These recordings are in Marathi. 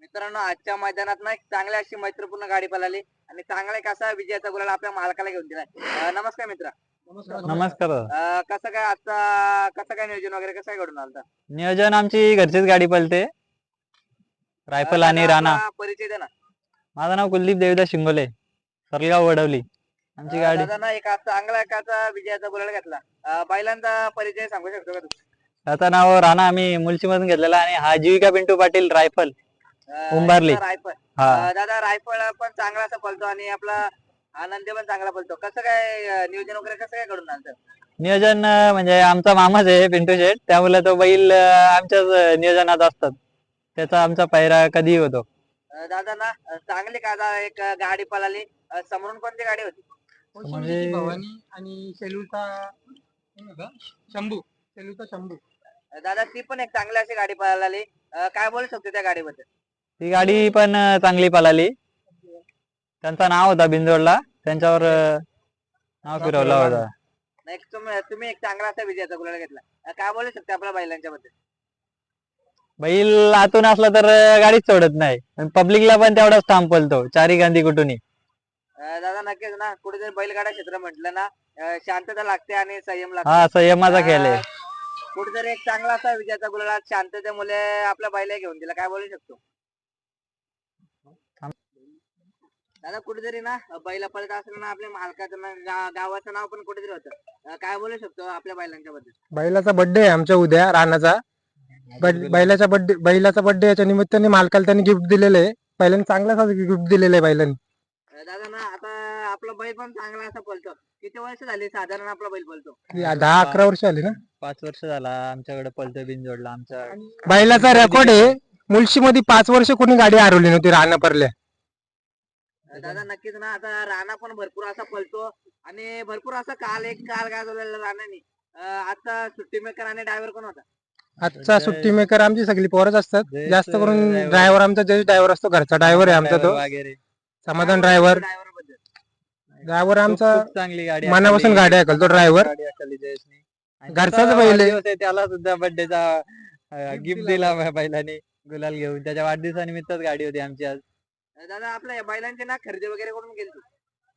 मित्रांनो आजच्या मैदानात ना एक चांगली अशी मैत्रीपूर्ण गाडी पळाली आणि चांगला एक असा विजयाचा गुलाल आपल्या मालकाला घेऊन दिलाय. अं, नमस्कार मित्र. नमस्कार. अं, कसं काय आजचा कसं काय नियोजन वगैरे कसं काय घडून आलं नियोजन आमची घरचीच गाडी पळते. रायफल आणि राणा. परिचय दे ना. माझं नाव कुलदीप देवदास शिंगोले. सरगाव वडवली. आमची अं, गाडी. दादा ना एक आज चांगला एकाचा विजयाचा गुलाल घेतला. अं, बैलांचा परिचय सांगू शकतो का तू? त्याचं नाव राणा आम्ही मुलशी मधून घेतलेला आणि हा जीविका पिंटू पाटील रायफल अं, उंबारली. एकटा रायफळ हा. अं, दादा रायफळ पण चांगला असा पळतो आणि आपला आनंद पण चांगला पळतो. कसं काय अं, नियोजन वगैरे कसं काय घडून आलं? नियोजन अं, म्हणजे आमचा मामाच आहे पिंटू शेठ त्यामुळे तो बैल अं, आमच्याच अं, नियोजनात असतात. त्याचा आमचा पायरा कधीही होतो. अं, दादा ना अं, चांगली का एक अं, गाडी पळाली. अं, समोरून कोणती गाडी होती? म्हणजे- भवानी आणि सेलूचा कोण होता? शंभू सेलूचा शंभू. दादा ती पण एक चांगली अशी गाडी पळाली. काय बोलू शकतो त्या गाडीबद्दल? ती गाडी पण चांगली पळाली. त्यांचा नाव होता बिंदोडला त्यांच्यावर नाव फिरवला होता. नाही तुम्ही तुम्ही एक चांगला असा विजयाचा गुलाल घेतला? काय बोलू शकता आपल्या बैलांच्या बद्दल? बैल आतून असला तर गाडीच सोडत नाही. पब्लिकला पण तेवढाच ठाम पळतो. चारी गांधी कुठूनही. दादा नक्कीच ना. कुठेतरी बैलगाडा क्षेत्र म्हटलं ना शांतता लागते आणि संयम लागतो. हा संयमाचा खेळ आहे. कुठेतरी एक चांगला असा विजयाचा गुलाल शांततेमुळे आपल्या बैला घेऊन दिला. काय बोलू शकतो? दादा कुठेतरी ना बैला पळत असताना आपल्या मालकाचं ना गा- गावाचं नाव पण कुठेतरी होतं. अं, काय बोलू शकतो आपल्या बैलांच्या बद्दल? बैलाचा बर्थडे आहे आमच्या उद्या रानाचा. बै- बैलाचा बर्थडे बैलाचा बर्थडे याच्या निमित्ताने मालकाला त्यांनी गिफ्ट दिलेलं आहे. पहिल्यांदा चांगलाच गिफ्ट दिलेलं आहे बैलांनी अं, दादा ना आपला बैल पण चांगला असा पळतो किती वर्ष झाली साधारण आपला बैल पळतो ती दहा अकरा वर्ष आली ना? पाच वर्ष झाला. आमच्याकडे पलतो बिनजोडला आमच्या बैलाचा रेकॉर्ड आहे. मुलशी मध्ये पाच वर्ष कोणी गाडी हरवली नव्हती रानापरल्या अं, दादा नक्कीच ना. आता राणा पण भरपूर असा पळतो आणि भरपूर असा काल एक काल गाजवलेला राणाने. आता सुट्टी मेकर आणि ड्रायव्हर कोण होता? आजचा सुट्टी मेकर आमची सगळी पोरच असतात. जास्त करून. ड्रायव्हर आमचा जयेश ड्रायव्हर असतो. घरचा ड्रायव्हर आहे आमचा तो. वगैरे. समाधान ड्रायव्हर ड्रायव्हर ड्रायव्हर आमचा खूप चांगली गाडी मनापासून. गाडी हाकलतो driver. गाडी हाकलली जयेशने. आणि घरचाच त्याचा बैल आहे. वाढदिवस आहे, त्याला सुद्धा बर्थडेचा गिफ्ट दिला बैलाने गुलाल घेऊन त्याच्या वाढदिवसानिमित्तच गाडी होती आमची आज दादा आपल्या या बैलांची ना खरेदी वगैरे करून गेली तू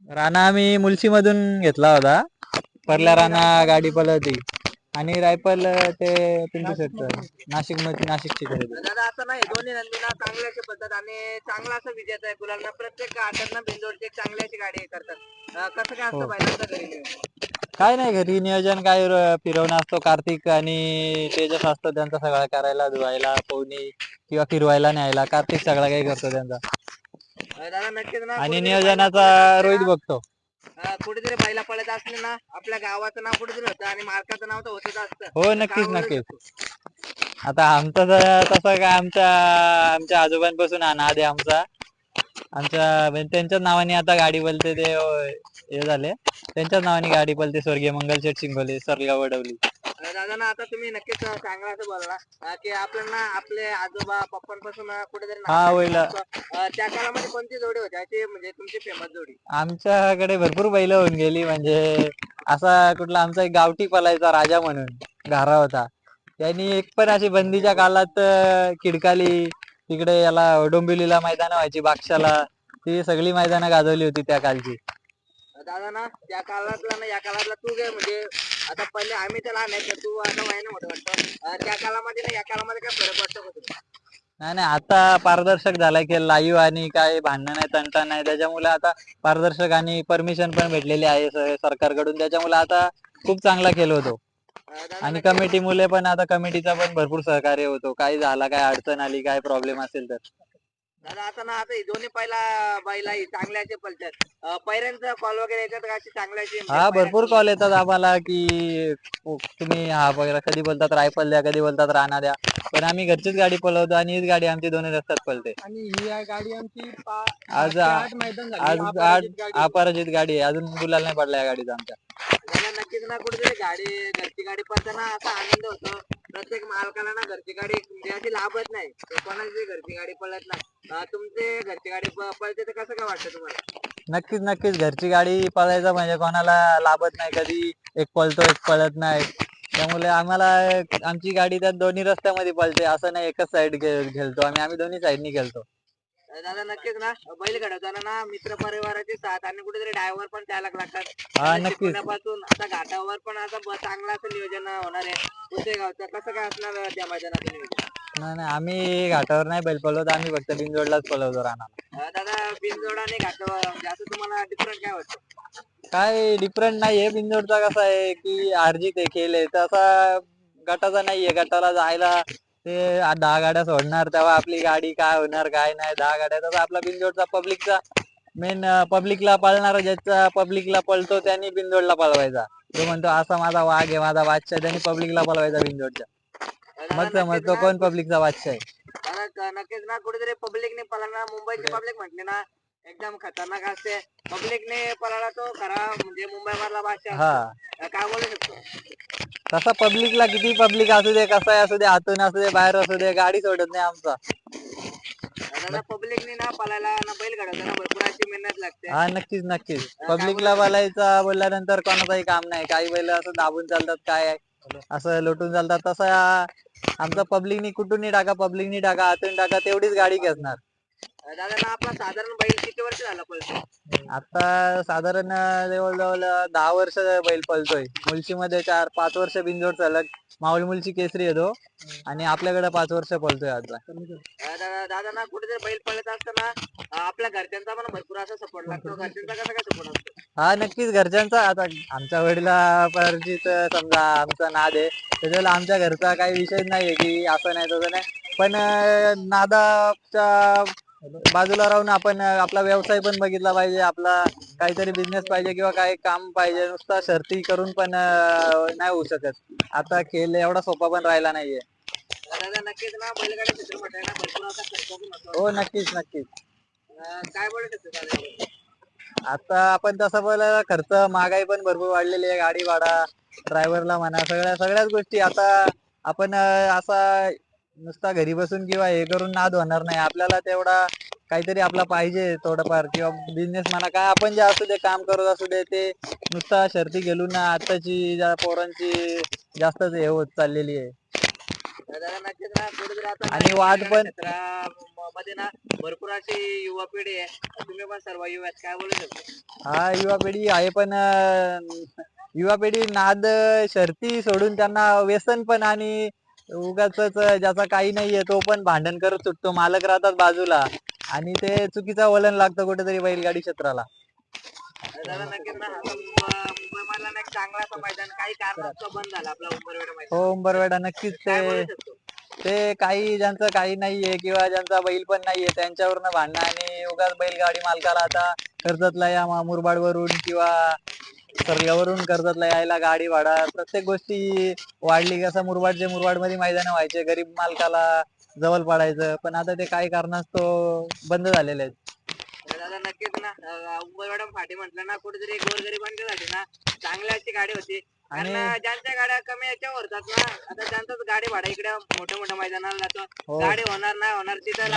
राणा आम्ही मुलशी मधून घेतला होता परल्या राणा गाडी पळवती आणि रायफल ते पिंटू शेटचं नाशिकमध्ये नाशिकची खरेदी. दादा असं नाही. दोन्ही नंदीना चांगली अशी पद्धत आणि चांगला असं विजेता आहे गुलाल प्रत्येक आठांना बिंदोडची एक चांगली अशी गाडी करतात. अं, कसं काय असतं हो. बैलांचं घरी? काय नाही घरी नियोजन काय र- फिरवणं असतो. कार्तिक आणि तेजस असतो त्यांचा सगळा करायला धुवायला पोहणी किंवा फिरवायला न्यायला. कार्तिक सगळा काही करतो त्यांचा. अं, दादा नक्कीच ना. आणि नियोजनाचा रोहित बघतो. कुठेतरी बैला पळत असले ना आपल्या गावाचं नाव कुठेतरी होतं आणि मालकाचं नाव तर होतच असतं. हो नक्कीच नक्कीच? आता आमचं तर तसं काय आमच्या आमच्या आजोबांपासून हा नाद आहे आमचा. आमच्या म्हणजे त्यांच्याच नावाने आता गाडी बोलते ते अं, हे झाले. त्यांच्याच नावाने गाडी बोलते स्वर्गीय मंगलशेठ शिंगोले सरगाव वडवली. दादा ना आता तुम्ही नक्कीच चांगला असं बोलला. की आपल्याला आपले आजोबा पप्पांपासून कुठेतरी हा. अं, त्या काळामध्ये कोणती जोडी होती? अशी म्हणजे तुमची फेमस जोडी. आमच्याकडे भरपूर बैल होऊन गेली. म्हणजे असा कुठला आमचा एक गावठी पलायचा राजा म्हणून घारा होता. त्यांनी एक पण अशी बंदीच्या काळात किडकाली तिकडे याला डोंबिवलीला मैदान व्हायची बाक्षाला ती सगळी मैदानं गाजवली होती त्या कालची दादा ना त्या काळातला ना या काळातला तू काय म्हणजे आता पहिले आम्ही तर लहान आहे तर तू आता वयाने मोठं वाटतं. अं, त्या काळामध्ये ना या काळामध्ये काय फरक वाटतो का तुला? नाही नाही आता पारदर्शक झालाय की लाईव्ह आणि काय भांडण नाही तंटा नाही. त्याच्यामुळे आता पारदर्शक आणि परमिशन पण भेटलेली आहे स- सरकारकडून. त्याच्यामुळे आता खूप चांगला खेळ होतो. अं, दादा आणि कमिटी मुले पण आता कमिटीचा पण भरपूर सहकार्य होतो. काही झाला काय अडचण आली काय प्रॉब्लेम असेल तर. दादा आता ना आता ही दोन्ही पहिला बैला ही चांगल्याचे पलतात अं, पैऱ्यांचा कॉल वगैरे येतात का? अशी चांगल्याची हा भरपूर कॉल येतात आम्हाला की तुम्ही हा वगैरे कधी बोलतात रायफल द्या कधी बोलतात राणा द्या. पण आम्ही घरचीच गाडी पळवतो आणि हीच गाडी आमची दोन्ही रस्त्यात पळते. आणि ही आहे गाडी आमची पा- आज सात ते आठ मैदान झाली. आज अपराजित आठ गाडी. अपराजित गाडी आहे. अजून गुलाल नाही पडला या गाडीचा आमच्या. दादा नक्कीच ना कुठेतरी गाडी घरची गाडी पळताना असा आनंद होतो. प्रत्येक मालकाला ना घरची गाडी अशी लाभत नाही. कोणाची घरची गाडी पळत नाही. तुमचे घरची गाडी पळते तर कसं काय वाटतं तुम्हाला? नक्कीच नक्कीच. घरची गाडी पळायचं म्हणजे कोणाला लाभत नाही कधी. एक पळतो एक पळत नाही. त्यामुळे आम्हाला आमची गाडी त्या दोन्ही रस्त्यामध्ये पळते. असं नाही एकच साईड खेळतो आम्ही आम्ही दोन्ही साईडनी खेळतो. दादा नक्कीच ना बैल घडवताना ना मित्र परिवाराची साथ आणि कुठेतरी ड्रायव्हर पण त्याला लागतात. हा त्याला नक्कीच. शिकवण्यापासून आता घाटावर पण आता ब- चांगलं असं नियोजन होणार आहे. पुसेगावचं कसं काय असणार त्या मैदानाचं नियोजन? नाही नाही आम्ही घाटावर नाही बैल पळवतो आम्ही फक्त बिनजोडलाच पळवतो राहणार अं, दादा बिनजोड आणि घाटावर म्हणजे असं तुम्हाला डिफरंट काय वाटतं? काय डिफरंट नाहीये बिनजोडचा कसा आहे की अर्जित आहे खेळ आहे तसा गटाचा नाहीये. गटाला जायला ते दहा गाड्या सोडणार तेव्हा आपली गाडी काय होणार काय नाही दहा गाड्या. तसा आपला बिनजोडचा पब्लिकचा मेन पब्लिकला पळणार ज्याचा पब्लिकला पळतो त्यांनी बिनजोडला पळवायचा. तो म्हणतो असा माझा वाघ आहे माझा बादशाह त्यांनी पब्लिकला पळवायचा दादा, मग समजतो कोण पब्लिकचा बादशाह आहे? नक्कीच ना कुठेतरी पब्लिकने पळाला मुंबईची पब्लिक म्हटली ना एकदम खतरनाक असते. पब्लिकने पळाला तो खरा म्हणजे मुंबई मधला बादशाह. हा. असतो. काय बोलू शकतो? तसा पब्लिकला किती पब्लिक असू दे कसाही असू दे आतून असू दे बाहेर असू दे गाडी सोडत नाही आमचा. दादा पब्लिकने ना पळायला ना बैल घडवताना भरपूर अशी मेहनत लागते. हा नक्कीच नक्कीच. पब्लिकला बोलायचा बोलल्यानंतर कोणाचंही काम नाही. काही बैल असं दाबून चालतात काय आहे, असं लोटून चालतात. तसं आमचं पब्लिकनी कुठूनही टाका पब्लिकनी टाका आतून टाका तेवढीच गाडी घेणार अं, दादा ना आपला साधारण बैल किती वर्ष झाला पळतो आता साधारण जवळजवळ दहा वर्ष बैल पळतोय. मुलशीमध्ये चार पाच वर्ष बिनजोड चालक माऊली मुलची केसरी येतो. आणि आपल्याकडे पाच वर्ष पळतोय आता. दादा ना कुठेतरी बैल पळत असताना आपल्या घरच्यांचा पण भरपूर असा सपोर्ट लागतो. घरच्यांचा कसा काय सपोर्ट असतो? हा नक्कीच घरच्यांचा. आता आमच्या वडिला परिचित समजा आमचा नाद आहे. त्याच्यामुळे आमच्या घरचा काही विषय नाहीये की असं नाही तसं नाही. पण नादाच्या बाजूला राहून आपण आपला व्यवसाय पण बघितला पाहिजे आपला काहीतरी बिझनेस पाहिजे किंवा काही काम पाहिजे नुसता शर्ती करून पण नाही होऊ शकत. आता खेळ एवढा सोपा पण राहिला नाहीये. हो नक्कीच नक्कीच. काय? आता आपण तसं बोलायला खर्च महागाई पण भरपूर वाढलेली आहे गाडी भाडा ड्रायव्हरला म्हणा सगळ्या सगळ्याच गोष्टी. आता आपण असा नुसता घरी बसून किंवा हे करून नाद होणार नाही. आपल्याला तेवढा काहीतरी आपला पाहिजे थोडंफार किंवा बिझनेस म्हणा काय आपण जे असू दे काम करत असू दे ते नुसता शर्ती गेलो ना आताची ज्या पोरांची जास्तच हे होत चाललेली आहे. आणि वाट पण- क्षेत्रामध्ये ना भरपूर अशी युवा पिढी आहे. तुम्ही पण सर्व युवा काय बोलू शकतो? हा युवा पिढी आहे पण युवा पिढी नाद शर्ती सोडून त्यांना व्यसन पण आणि उगाच ज्याचा काही नाहीये तो पण भांडण करत सुटतो. मालक राहतात बाजूला. आणि ते चुकीचा वलन लागतं कुठेतरी बैलगाडी क्षेत्राला. हो उंबरवेडा नक्कीच ते ते काही ज्यांचं काही नाहीये किंवा ज्यांचा बैल पण नाहीये त्यांच्यावरनं भांडणं आणि उगाच बैलगाडी मालकाला आता कर्जतला या मा- मुरबाडवरून किंवा सरल्यावरून कर्जतला यायला गाडी भाडा प्रत्येक गोष्टी वाढली कसं मुरबाडचे मध्ये मैदान व्हायचे गरीब मालकाला जवळ पडायचं. पण आता ते काही कारणास्तव बंद झालेले आहेत. दादा नक्कीच ना. उंबरवाडा फाटी म्हटलं ना कुठेतरी गोरगरिबांच्यासाठी ना चांगल्या अशी गाडी होती. आणि- ज्यांच्या गाड्या कमी याच्यावर होतात ना. आता त्यांचाच गाडी भाडा इकडे मोठ्या मोठ्या मैदानाला जातो. हो. गाडी होणार नाही होणार तिथं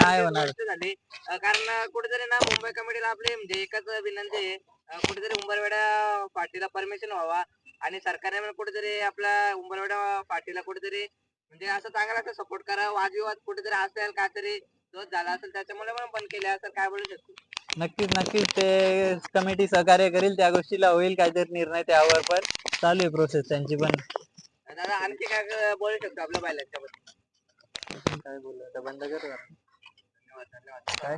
झाली. कारण कुठेतरी ना मुंबई कमिटीला आपली म्हणजे एकच विनंती आहे. कुठेतरी उंबरवेडा पार्टीला परमिशन व्हावा. आणि सरकारने कुठेतरी आपल्या उंबरवेडा पार्टीला कुठेतरी म्हणजे असं चांगला असं सपोर्ट करा वादविवाद कुठेतरी असेल काहीतरी झाला असेल त्याच्यामुळे पण बंद केले असेल काय बोलू शकतो. नक्कीच नक्कीच. ते कमिटी सहकार्य करेल त्या गोष्टीला होईल काहीतरी निर्णय त्यावर पण चालू आहे प्रोसेस त्यांची पण. दादा आणखी काय बोलू शकतो आपल्या बायलांच्या बद्दल काय बोलू आता? बंद करू? धन्यवाद धन्यवाद. काय?